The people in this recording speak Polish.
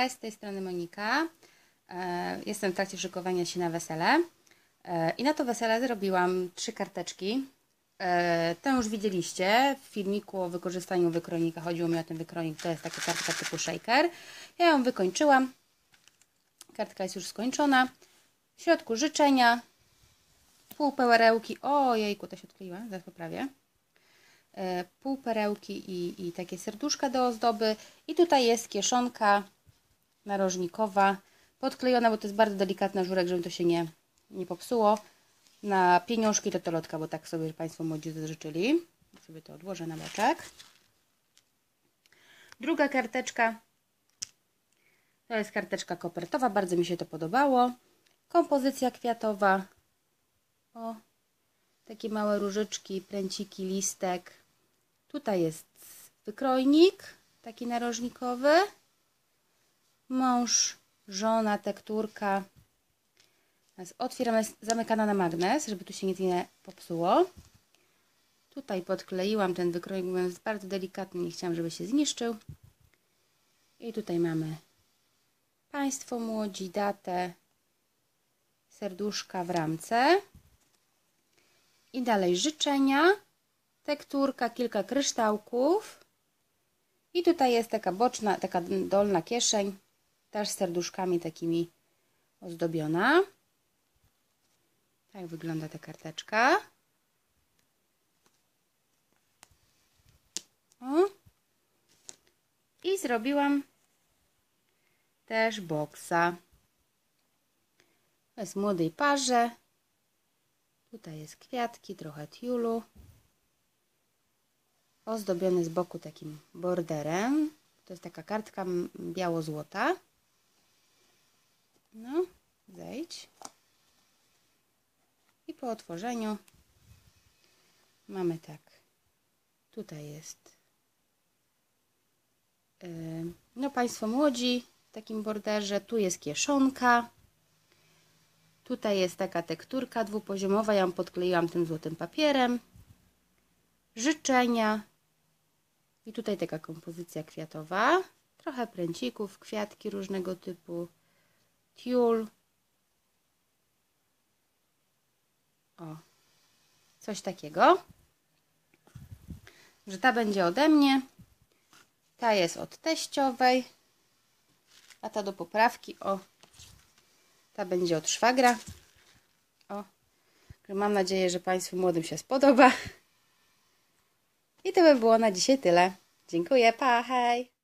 Cześć, z tej strony Monika. E, Jestem w trakcie szykowania się na wesele. E, I na to wesele zrobiłam trzy karteczki. E, Tę już widzieliście w filmiku o wykorzystaniu wykronika. Chodziło mi o ten wykronik. To jest taka kartka typu shaker. Ja ją wykończyłam. Kartka jest już skończona. W środku życzenia. Pół perełki. Ojejku, to się odkleiła. Zaraz poprawię pół perełki i, i takie serduszka do ozdoby. I tutaj jest kieszonka narożnikowa podklejona, bo to jest bardzo delikatny żurek, żeby to się nie, nie popsuło. Na pieniążki to lotka, bo tak sobie Państwo młodzi życzyli. Sobie to odłożę na boczek. Druga karteczka to jest karteczka kopertowa, bardzo mi się to podobało. Kompozycja kwiatowa. O, takie małe różyczki, pręciki, listek. Tutaj jest wykrojnik, taki narożnikowy. Mąż, żona, tekturka. Teraz otwieramy, zamykana na magnes, żeby tu się nic nie popsuło. Tutaj podkleiłam ten bo jest bardzo delikatny, nie chciałam, żeby się zniszczył. I tutaj mamy Państwo młodzi, datę, serduszka w ramce. I dalej życzenia, tekturka, kilka kryształków. I tutaj jest taka boczna, taka dolna kieszeń, też serduszkami takimi ozdobiona. Tak wygląda ta karteczka. O. I zrobiłam też boksa. To jest młodej parze. Tutaj jest kwiatki, trochę tiulu. Ozdobiony z boku takim borderem. To jest taka kartka biało-złota. No, zejdź. I po otworzeniu mamy tak. Tutaj jest. No, Państwo młodzi w takim borderze. Tu jest kieszonka. Tutaj jest taka tekturka dwupoziomowa, ja ją podkleiłam tym złotym papierem. Życzenia. I tutaj taka kompozycja kwiatowa. Trochę pręcików, kwiatki różnego typu. Tiul. O, coś takiego. Że ta będzie ode mnie. Ta jest od teściowej. A ta do poprawki. O, ta będzie od szwagra. O. Mam nadzieję, że Państwu młodym się spodoba. I to by było na dzisiaj tyle. Dziękuję, pa, hej!